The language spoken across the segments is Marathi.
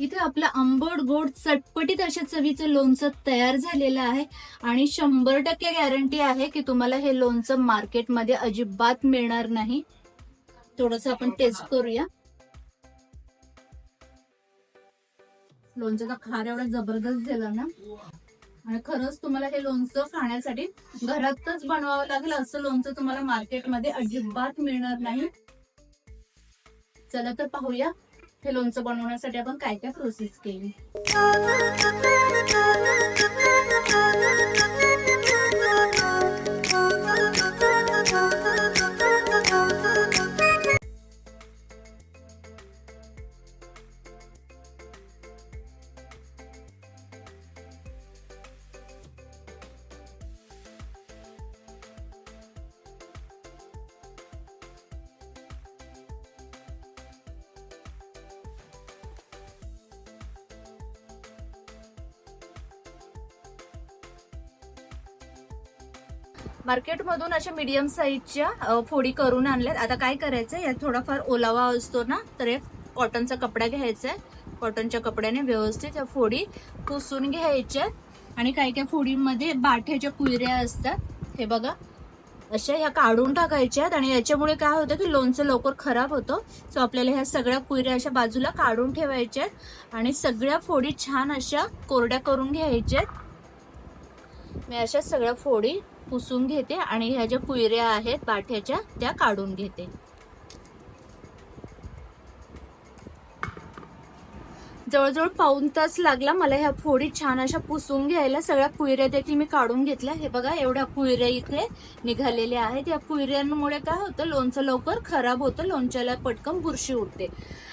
इथे आपलं आंबट गोड चटपटीत अशा चवीचं लोणचं तयार झालेलं आहे. आणि शंभर टक्के गॅरंटी आहे की तुम्हाला हे लोणचं मार्केटमध्ये अजिबात मिळणार नाही. थोडस आपण टेस्ट करूया. लोणचं खार एवढा जबरदस्त झाला ना. आणि खरंच तुम्हाला हे लोणचं खाण्यासाठी घरातच बनवावं लागेल असं लोणचं तुम्हाला मार्केटमध्ये अजिबात मिळणार नाही. चला तर पाहूया. हे लोणचं बनवण्यासाठी आपण काय काय प्रोसेस केली? मार्केटमधून अशा मीडियम साईजच्या फोडी करून आणल्यात. आता काय करायचं यात थोडाफार ओलावा असतो ना तर एक कॉटनचा कपडा घ्यायचा आहे कॉटनच्या कपड्याने व्यवस्थित या फोडी पुसून घ्यायच्या. आणि काही काही फोडीमध्ये बाठ्याच्या कुयऱ्या असतात. हे बघा अशा ह्या काढून टाकायच्यात. आणि याच्यामुळे काय होतं की लोणचं लवकर खराब होतं. सो आपल्याला ह्या सगळ्या कुयऱ्या अशा बाजूला काढून ठेवायच्या आणि सगळ्या फोडी छान अशा कोरड्या करून घ्यायच्यात. मी अशा सगळ्या फोडी पुसून घेते आणि ह्या ज्या कुयऱ्या आहेत बाठ्याच्या त्या काढून घेते. जवळजवळ पाऊन तास लागला मला ह्या फोडी छान अशा पुसून घ्यायला. सगळ्या कुयऱ्या देखील मी काढून घेतल्या. हे बघा एवढ्या कुयऱ्या इथे निघालेल्या आहेत. या कुयऱ्यांमुळे काय होतं लोणचं लवकर खराब होतं लोणच्याला पटकन बुरशी उठते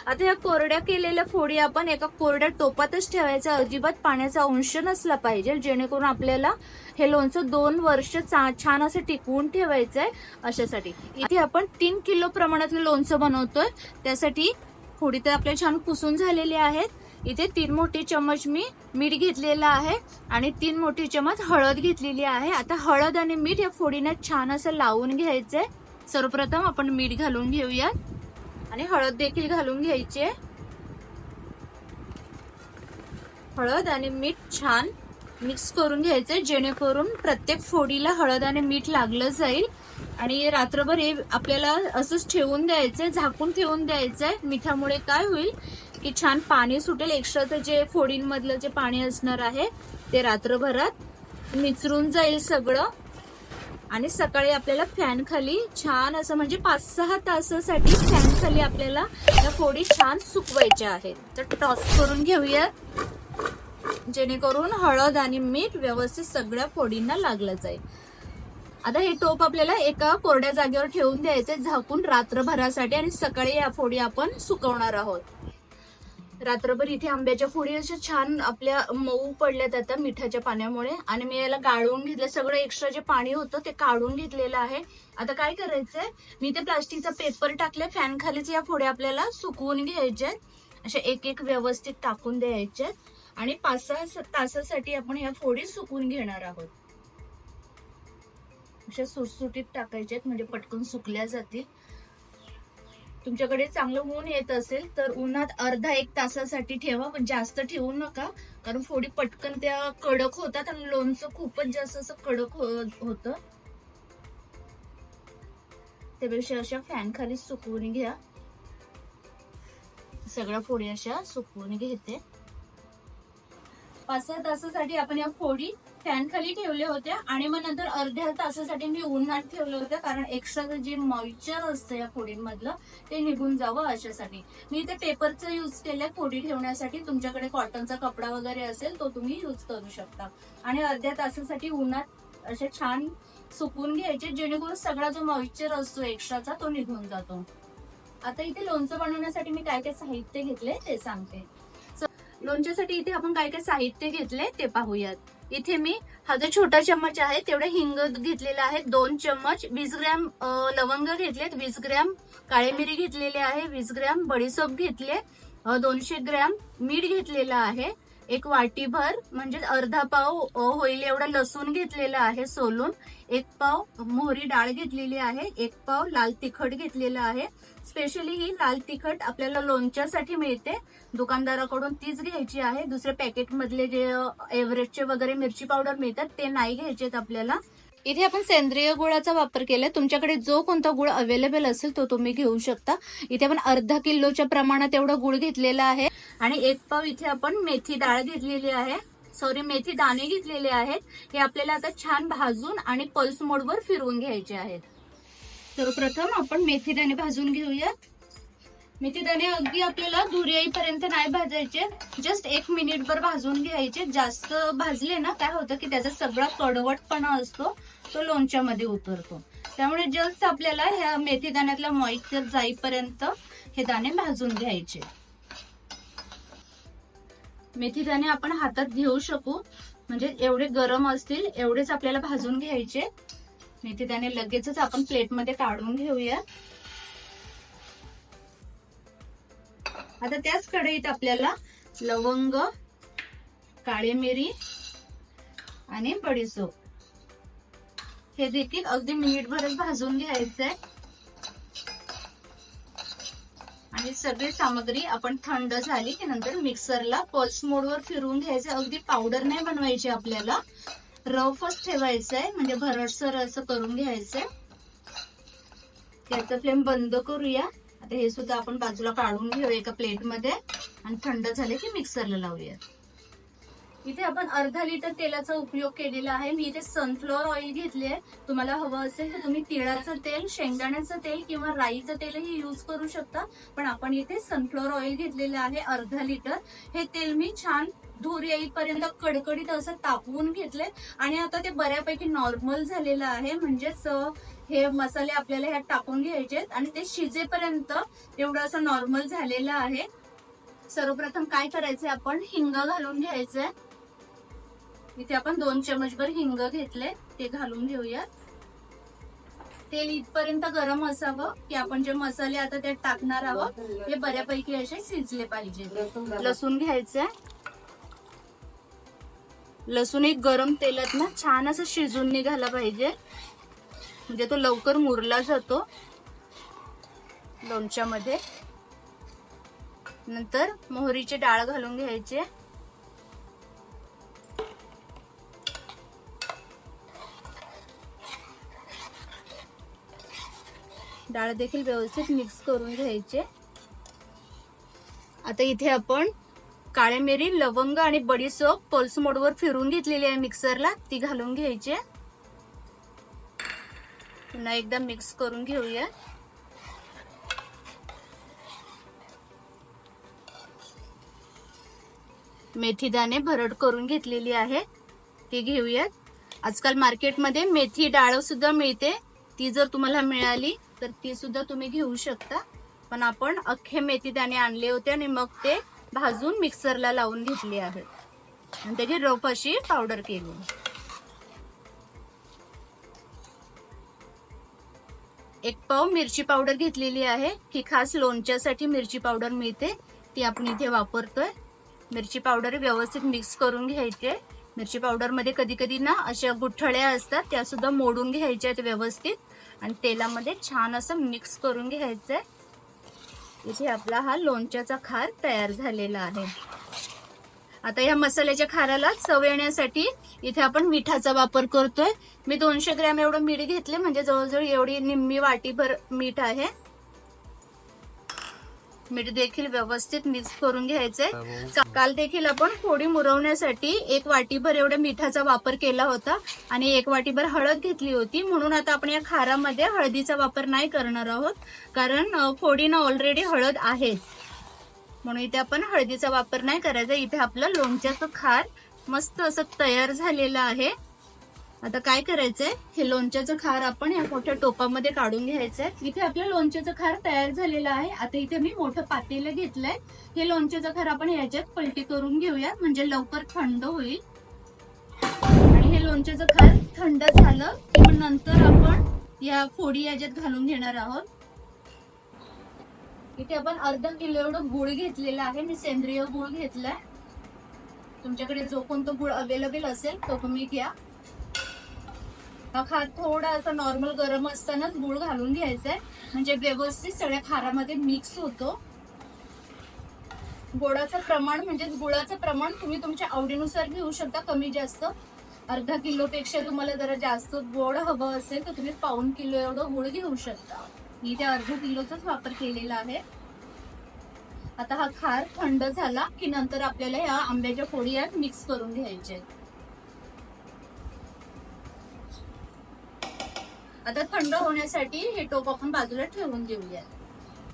आता या कोरड्या केलेल्या फोडी आपण एका कोरड्या टोपातच ठेवायचा. अजिबात पाण्याचा अंश नसला पाहिजे. जेणेकरून आपल्याला हे लोणचं दोन वर्ष चा- छान असं टिकवून ठेवायचं आहे अशासाठी. इथे आपण तीन किलो प्रमाणातलं लोणचं बनवतोय. त्यासाठी फोडी तर आपल्या छान पुसून झालेली आहेत. इथे तीन मोठी चमच मी मीठ घेतलेलं आहे आणि तीन मोठी चमच हळद घेतलेली आहे. आता हळद आणि मीठ या फोडीने छान असं लावून घ्यायचंय. सर्वप्रथम आपण मीठ घालून घेऊयात. आणि हळद देखील घालून घ्यायची हळद आणि मीठ छान मिक्स करून घ्यायचे जेणेकरून प्रत्येक फोडीला हळद आणि मीठ लागलं जाईल. आणि रात्रभर हे आपल्याला असंच ठेवून द्यायचंय झाकून ठेवून द्यायचंय मिठामुळे काय होईल की छान पाणी सुटेल. एक्स्ट्राचं जे फोडींमधलं जे पाणी असणार आहे ते रात्रभरात मिसळून जाईल सगळं. आणि सकाळी आपल्याला फॅन खाली छान असं म्हणजे पाच सहा तासासाठी फॅन खाली आपल्याला या फोडी छान सुकवायच्या आहेत. तर टॉस करून घेऊया जेणेकरून हळद आणि मीठ व्यवस्थित सगळ्या फोडींना लागलं जाईल. आता हे टोप आपल्याला एका कोरड्या जागेवर ठेवून द्यायचे झाकून रात्रभरासाठी आणि सकाळी या फोडी आपण सुकवणार आहोत. रात्रभर इथे आंब्याच्या फोडी अशा छान आपल्या मऊ पडल्यात आता मिठाच्या पाण्यामुळे. आणि मी याला गाळून घेतलं सगळं एक्स्ट्रा जे पाणी होतं ते काढून घेतलेलं आहे. आता काय करायचंय मी ते प्लास्टिकचा पेपर टाकले फॅन खालीच या फोड्या आपल्याला सुकवून घ्यायच्या अशा एक एक व्यवस्थित टाकून द्यायच्या आणि पाच सहा तासासाठी आपण ह्या फोडी सुकून घेणार आहोत. अशा सुटसुटीत टाकायच्यात म्हणजे पटकन सुकल्या जातील. तुमच्याकडे चांगलं ऊन येत असेल तर उन्हात अर्धा एक तासासाठी ठेवा पण जास्त ठेवू नका. कारण फोडी पटकन त्या कडक होतात आणि लोणचं खूपच जास्त असं कडक हो-, होत. त्यापेक्षा अशा फॅन खाली सुकवून घ्या. सगळ्या फोडी अशा सुकवून घेते. पाच सहा तासासाठी आपण या फोडी फॅन खाली ठेवल्या होत्या आणि मग नंतर अर्ध्या तासासाठी मी उन्हात ठेवलं होतं कारण एक्स्ट्राचं जे मॉइश्चर असतं या फोडींमधलं ते निघून जावं अशासाठी. मी इथे पेपरचा युज केलाय फोडी ठेवण्यासाठी. तुमच्याकडे कॉटनचा कपडा वगैरे असेल तो तुम्ही युज करू शकता. आणि अर्ध्या तासासाठी उन्हात असे छान सुकून घ्यायचे जेणेकरून सगळा जो मॉइश्चर असतो एक्स्ट्राचा तो निघून जातो. आता इथे लोणचं बनवण्यासाठी मी काय काय साहित्य घेतले ते सांगते. लोणच्यासाठी इथे आपण काय काय साहित्य घेतले ते पाहूयात. इथे मी हा जो छोटा चम्मच आहे तेवढे हिंग घेतलेला आहे दोन चम्मच वीस ग्रॅम लवंग घेतलेत वीस ग्रॅम काळे मिरी घेतलेली आहे वीस ग्रॅम बडीसोप घेतले दोनशे ग्रॅम मीठ घेतलेलं आहे एक वाटीभर म्हणजे अर्धा पाव होईल एवढं लसूण घेतलेलं आहे सोलून. एक पाव मोहरी डाळ घेतलेली आहे एक पाव लाल तिखट घेतलेलं आहे. स्पेशली ही लाल तिखट आपल्याला लोणच्यासाठी मिळते. दुकानदाराकडून तीच घ्यायची आहे. दुसरे पॅकेटमधले जे एव्हरेजचे एव्हरेस्टचे वगैरे मिरची पावडर मिळतात ते नाही घ्यायचेत आपल्याला. इथे आपण सेंद्रिय गुळाचा वापर केलाय. तुमच्याकडे जो कोणता गुळ अवेलेबल असेल तो तुम्ही घेऊ शकता. इथे आपण अर्धा किलोच्या प्रमाणात एवढा गुळ घेतलेला आहे. आणि एक पाव इथे आपण मेथी डाळ घेतलेली आहे. सॉरी मेथी दाणे घेतलेले आहेत. हे आपल्याला आता छान भाजून आणि पल्स मोडवर फिरवून घ्यायचे आहेत. सर्वप्रथम आपण मेथी दाणे भाजून घेऊयात. मेथी दाणे अगदी आपल्याला धुरी येईपर्यंत नाही भाजायचे. जस्ट एक मिनिटभर भाजून घ्यायचे. जास्त भाजले ना काय होतं की त्याचा सगळा कडवटपणा असतो तो लोणच्यामध्ये उतरतो. त्यामुळे जस्ट आपल्याला ह्या मेथी दाण्यातला मॉइश्चर जाईपर्यंत हे दाणे भाजून घ्यायचे. मेथी दाणे आपण हातात घेऊ शकू. म्हणजे एवढे गरम असतील एवढेच आपल्याला भाजून घ्यायचे. मेथी दाणे लगेचच आपण प्लेटमध्ये काढून घेऊया. आता त्याच कढईत आपल्याला लवंग काळी मिरी आणि बडीसोप. हे देखील अगदी मिनिटभरच भाजून घ्यायचंय. आणि सगळी सामग्री आपण थंड झाली की नंतर मिक्सरला पल्स मोडवर फिरवून घ्यायचं अगदी पावडर नाही बनवायची आपल्याला. रफच ठेवायचंय म्हणजे भरडसर असं करून घ्यायचंय. त्याचा फ्लेम बंद करूया. आता हे सुद्धा आपण बाजूला काढून घेऊ एका प्लेटमध्ये आणि थंड झाले की मिक्सरला लावूया इथे आपण अर्धा लिटर तेलाचा उपयोग केलेला आहे. मी इथे सनफ्लॉवर ऑइल घेतले तुम्हाला हवं असेल तर तुम्ही तिळाचं तेल शेंगदाण्याचं तेल किंवा राईचं तेलही यूज करू शकता. पण आपण इथे सनफ्लॉवर ऑइल घेतलेलं आहे अर्धा लिटर हे तेल मी छान धूर येईपर्यंत कडकडीत असं तापवून घेतले आणि आता ते बऱ्यापैकी नॉर्मल झालेलं आहे. म्हणजेच हे मसाले आपल्याला ह्यात टाकून घ्यायचे आणि ते शिजेपर्यंत एवढं असं नॉर्मल झालेलं आहे. सर्वप्रथम काय करायचंय आपण? हिंग घालून घ्यायचंय. इथे आपण दोन चमचभर हिंग घेतले ते घालून घेऊयात. तेल इथपर्यंत गरम असावं की आपण जे मसाले आता त्यात टाकणार आहोत हे बऱ्यापैकी असे शिजले पाहिजे. लसूण घ्यायचंय. लसूण एक गरम तेलात ना छान असं शिजून निघाला पाहिजे. म्हणजे तो लवकर मुरला जातो. लोणच्यामध्ये. नंतर मोहरीची डाळ घालून घ्यायचे. डाळ देखील व्यवस्थित मिक्स करून घ्यायचे. आता इथे आपण काळे मिरी लवंग आणि बडीसोप पल्स मोडवर फिरून घेतलेली आहे मिक्सरला ती घालून घ्यायची. पुन्हा एकदा मिक्स करून घेऊया. मेथी दाणे भरड करून घेतलेली आहे. ती घेऊयात. आजकाल मार्केटमध्ये मेथी डाळ सुद्धा मिळते. ती जर तुम्हाला मिळाली तर ती सुद्धा तुम्ही घेऊ शकता. पण आपण अख्खे मेथी दाणे आणले होते आणि मग ते भाजून मिक्सरला लावून घेतले आहेत. आणि त्याची रफ अशी पावडर केली एक पाव मिरची पावडर घेतलेली आहे. ही खास लोणच्यासाठी मिरची पावडर मिळते. ती आपण इथे वापरतोय. मिरची पावडर व्यवस्थित मिक्स करून घ्यायचे. मिरची पावडरमध्ये कधी कधी ना अशा गुठळ्या असतात त्या सुद्धा मोडून घ्यायच्या आहेत व्यवस्थित. आणि तेलामध्ये छान असं मिक्स करून घ्यायचं आहे इथे आपला हा लोणच्याचा खार तयार झालेला आहे. आता या मसाल्याच्या खाराला चव येण्यासाठी इथे आपण मिठाचा वापर करतोय. मी दोनशे ग्रॅम एवढं मीठ घेतले म्हणजे जवळजवळ एवढी निम्मी वाटीभर मीठ आहे. मीठ देखील व्यवस्थित मिक्स करून घ्यायचंय. का- काल देखील आपण फोडी मुरवण्यासाठी एक वाटीभर एवढ्या मिठाचा वापर केला होता आणि एक वाटीभर हळद घेतली होती. म्हणून आता आपण या खारामध्ये हळदीचा वापर नाही करणार आहोत. कारण फोडीनं ऑलरेडी हळद आहे. म्हणून इथे आपण हळदीचा वापर नाही करायचा. इथे आपलं लोणच्याचं खार मस्त असं तयार झालेलं आहे. आता काय करायचंय? हे लोणच्याचं खार आपण या मोठ्या टोपामध्ये काढून घ्यायचंय. इथे आपलं लोणच्याचं खार तयार झालेलं आहे. आता इथे मी मोठं पातेलं घेतलंय. हे लोणच्याचं खार आपण याच्यात पलटी करून घेऊया. म्हणजे लवकर थंड होईल. आणि हे लोणच्याचं खार थंड झालं नंतर आपण या फोडी याच्यात घालून घेणार आहोत. इथे आपण अर्धा किलो एवढं गुळ घेतलेला आहे. मी सेंद्रिय गुळ घेतलाय. तुमच्याकडे जो कोणतो गुळ अवेलेबल असेल तो तुम्ही घ्या. हा खार थोडा असा नॉर्मल गरम असतानाच गुळ घालून घ्यायचा आहे म्हणजे व्यवस्थित सगळ्या खारामध्ये मिक्स होतो. गोडाचं प्रमाण म्हणजेच गुळाचं प्रमाण तुम्ही तुमच्या आवडीनुसार घेऊ शकता कमी जास्त. अर्धा किलोपेक्षा तुम्हाला जरा जास्त गोड हवं असेल तर तुम्ही पाऊन किलो एवढं गुळ घेऊ शकता. मी त्या अर्ध किलोचाच वापर केलेला आहे. आता हा खार थंड झाला की नंतर आपल्याला या आंब्याच्या फोडी यात मिक्स करून घ्यायचे आता थंड होण्यासाठी हे टोप आपण बाजूला ठेवून देऊया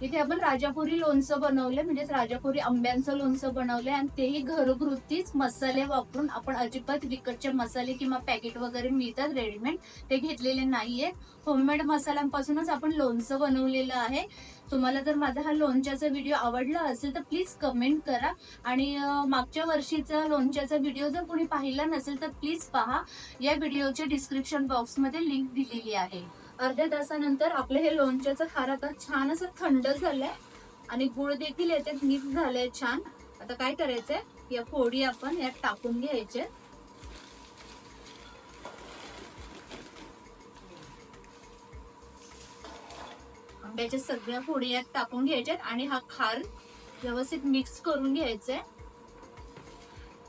इथे आपण राजापुरी लोणचं बनवलं म्हणजेच राजापुरी आंब्यांचं लोणचं बनवलंय आणि तेही घरगुतीच मसाले वापरून आपण अजिबात विकतचे मसाले किंवा पॅकेट वगैरे मिळतात रेडीमेड. ते घेतलेले नाहीये. होममेड मसाल्यांपासूनच आपण लोणचं बनवलेलं आहे. तुम्हाला जर माझा हा लोणच्याचा व्हिडिओ आवडला असेल तर प्लीज कमेंट करा. आणि मागच्या वर्षीचा लोणच्याचा व्हिडिओ जर कोणी पाहिला नसेल तर प्लीज पहा. या व्हिडिओच्या डिस्क्रिप्शन बॉक्समध्ये लिंक दिलेली आहे. अर्ध्या तासानंतर आपलं हे लोणच्याचं खार आता छान असं थंड झालंय. आणि गुळ देखील याच्यात मिक्स झालंय छान. आता काय करायचंय? या फोडी आपण यात टाकून घ्यायचे. आंब्याच्या सगळ्या फोडी यात टाकून घ्यायच्यात आणि हा खार व्यवस्थित मिक्स करून घ्यायचंय.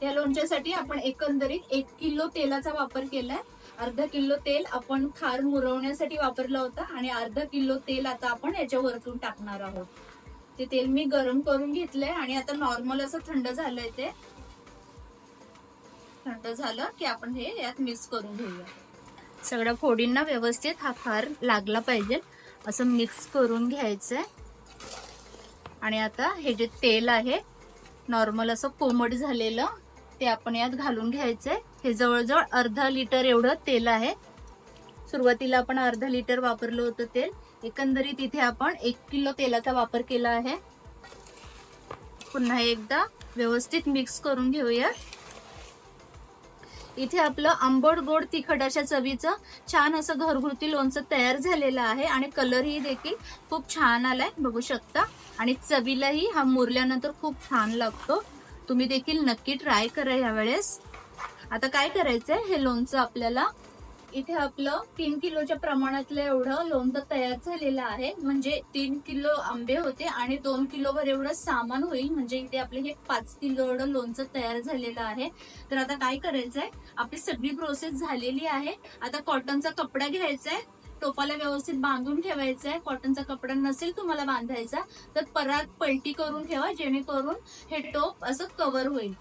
या लोणच्यासाठी आपण एकंदरीत एक किलो तेलाचा वापर केलाय. अर्धा किलो तेल आपण खार मुरवण्यासाठी वापरला होता आणि अर्धा किलो तेल आता आपण याच्या वरतून टाकणार आहोत. ते तेल मी गरम करून घेतलंय आणि आता नॉर्मल असं थंड झालंय ते. थंड झालं की आपण हे यात मिक्स करून घेऊया. सगळ्या फोडींना व्यवस्थित हा खार लागला पाहिजे. असं मिक्स करून घ्यायचंय. आणि आता हे जे तेल आहे नॉर्मल असं कोमट झालेलं ते आपण यात घालून घ्यायचंय. हे जवळजवळ अर्धा लिटर एवढं तेल आहे. सुरुवातीला आपण अर्धा लिटर वापरलं होतं तेल. एकंदरीत इथे आपण एक किलो तेलाचा वापर केला आहे. पुन्हा एकदा व्यवस्थित मिक्स करून घेऊया. इथे आपलं आंबट गोड तिखट अशा चवीचं छान असं घरगुती लोणचं तयार झालेलं आहे आणि कलरही देखील खूप छान आलाय बघू शकता. आणि चवीलाही हा मुरल्यानंतर खूप छान लागतो. तुम्ही देखील नक्की ट्राय करा यावेळेस. आता काय करायचंय? हे लोणचं आपल्याला इथे आपलं तीन किलोच्या प्रमाणातलं एवढं लोणचं तयार झालेलं आहे. म्हणजे तीन किलो आंबे होते आणि दोन किलोवर एवढं सामान होईल. म्हणजे इथे आपले हे पाच किलो एवढं लोणचं तयार झालेलं आहे. तर आता काय करायचंय? आपली सगळी प्रोसेस झालेली आहे. आता कॉटनचा कपडा घ्यायचा आहे टोपाला व्यवस्थित बांधून ठेवायचं आहे कॉटनचा कपडा नसेल तुम्हाला बांधायचा तर परात पलटी करून ठेवा जेणेकरून हे टोप असं कव्हर होईल.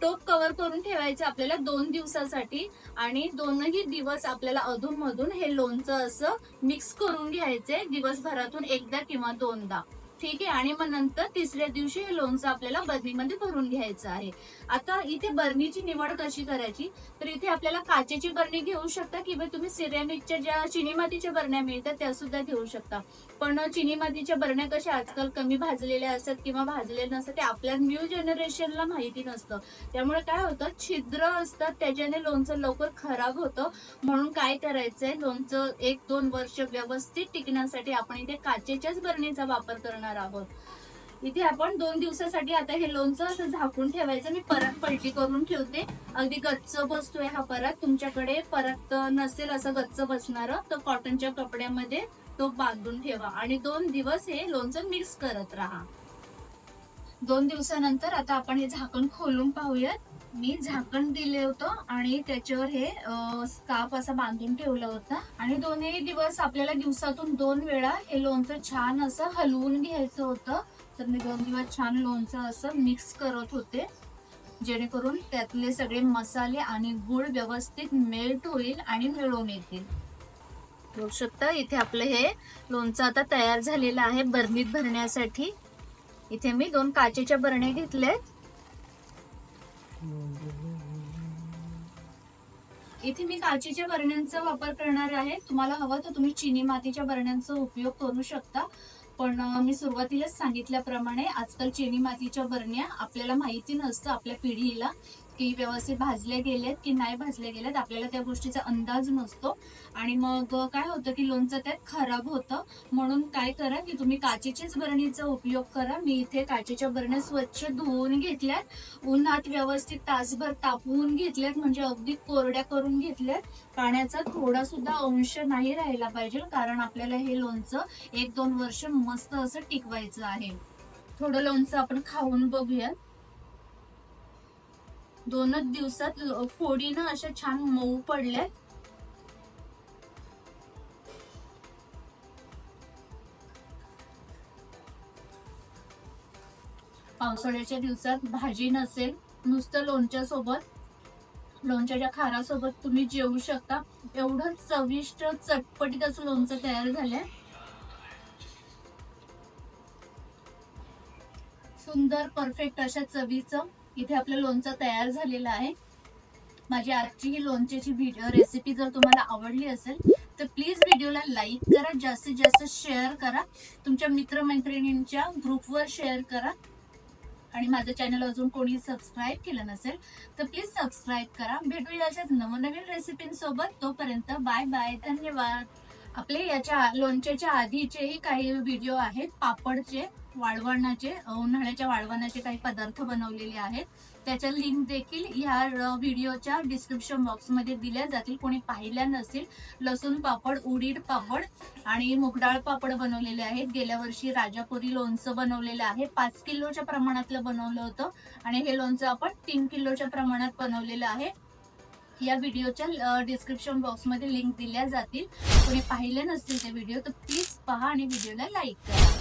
टोप कव्हर करून ठेवायचं आपल्याला दोन दिवसासाठी आणि दोनही दिवस आपल्याला अधूनमधून हे लोणचं असं मिक्स करून घ्यायचंय दिवसभरातून एकदा किंवा दोनदा. ठीक आहे. आणि मग नंतर तिसऱ्या दिवशी हे लोणचं आपल्याला बरणीमध्ये भरून घ्यायचं आहे. आता इथे बरणीची निवड कशी करायची? तर इथे आपल्याला काचेची बरणी घेऊ शकता किंवा तुम्ही सिरेमिकच्या ज्या चिनी मातीच्या बरण्या मिळतात त्या सुद्धा घेऊ शकता. पण चिनी मातीच्या बरण्या कशा आजकाल कमी भाजलेल्या असतात किंवा भाजलेल्या नसतात ते आपल्या न्यू जनरेशनला माहिती नसतं. त्यामुळे काय होतं? छिद्र असतात त्याच्याने लोणचं लवकर खराब होतं. म्हणून काय करायचंय? लोणचं एक दोन वर्ष व्यवस्थित टिकण्यासाठी आपण इथे काचेच्याच बरणीचा वापर करणार आहोत. इथे आपण दोन दिवसासाठी आता हे लोणचं असं झाकून ठेवायचं. मी परत पलटी करून ठेवते. अगदी गच्च बसतोय हा परत. तुमच्याकडे परत नसेल असं गच्च बसणार तर कॉटनच्या कपड्यामध्ये तो बांधून ठेवा. आणि दोन दिवस हे लोणचं मिक्स करत राहा. दोन दिवसानंतर आता आपण हे झाकण खोलून पाहूयात. मी झाकण दिले होतं आणि त्याच्यावर हे अं, असा असं बांधून ठेवलं होतं. आणि दोन्ही दिवस आपल्याला दिवसातून दोन वेळा हे लोणचं छान असं हलवून घ्यायचं होतं. तर मी दोन दिवस छान लोणचं असं मिक्स करत होते. जेणेकरून त्यातले सगळे मसाले आणि गुळ व्यवस्थित मेल्ट होईल आणि मिळून येतील. बघू शकता इथे आपलं हे लोणचं आता तयार झालेलं आहे बरणीत भरण्यासाठी. इथे मी दोन काचेच्या बरण्या घेतल्यात. इथे मी काचेच्या बरण्यांचा वापर करणार आहे. तुम्हाला हवं तर तुम्ही चिनी मातीच्या बरण्यांचा उपयोग करू शकता. पण मी सुरुवातीलाच सांगितल्याप्रमाणे आजकाल चिनी मातीच्या बरण्या आपल्याला माहिती नसतं आपल्या पिढीला. की व्यवस्थित भाजले गेलेत की नाही भाजले गेलेत आपल्याला त्या गोष्टीचा अंदाज नसतो. आणि मग काय होतं की लोणचं त्यात खराब होतं. म्हणून काय करा की तुम्ही काचेच्याच बरणीचा उपयोग करा. मी इथे काचेच्या बरण्या स्वच्छ धुवून घेतल्यात. उन्हात व्यवस्थित तासभर तापवून घेतल्यात. म्हणजे अगदी कोरड्या करून घेतल्यात. पाण्याचा थोडा सुद्धा अंश नाही राहिला पाहिजे कारण आपल्याला हे लोणचं एक दोन वर्ष मस्त असं टिकवायचं आहे. थोडं लोणचं आपण खाऊन बघूयात. दोनच दिवसात फोडीनं अशा छान मऊ पडल्यात पावसाळ्याच्या दिवसात भाजी नसेल नुसतं लोणच्या सोबत. लोणच्याच्या खारासोबत तुम्ही जेवू शकता. एवढं चविष्ट चटपटीत असं लोणचं तयार झालंय. सुंदर परफेक्ट अशा चवीचं. इथे आपलं लोणचं तयार झालेलं आहे. माझी आजची ही लोणच्याची व्हिडिओ रेसिपी जर तुम्हाला आवडली असेल तर प्लीज व्हिडिओला लाईक करा जास्तीत जास्त शेअर करा. तुमच्या मित्रमैत्रिणींच्या ग्रुपवर शेअर करा. आणि माझं चॅनल अजून कोणी सबस्क्राईब केलं नसेल तर प्लीज सबस्क्राईब करा. भेटूया अशाच नवनवीन रेसिपींसोबत तोपर्यंत बाय बाय धन्यवाद. आपले याच्या लोणच्याच्या आधीचेही काही व्हिडिओ आहेत पापडचे. वाळवणाचे उन्हाळ्याच्या वाळवणाचे काही पदार्थ बनवलेले आहेत. त्याच्या लिंक देखील ह्या व्हिडिओच्या डिस्क्रिप्शन बॉक्समध्ये दिल्या जातील. कोणी पाहिल्या नसतील लसूण पापड उडीद पापड आणि मुगडाळ पापड बनवलेले आहेत. गेल्या वर्षी राजापुरी लोणचं बनवलेलं आहे. पाच किलोच्या प्रमाणातलं बनवलं होतं आणि हे लोणचं आपण तीन किलोच्या प्रमाणात बनवलेलं आहे. या व्हिडिओच्या डिस्क्रिप्शन बॉक्समध्ये लिंक दिल्या जातील. कोणी पाहिले नसतील ते व्हिडिओ तर प्लीज पहा आणि व्हिडिओला लाईक करा.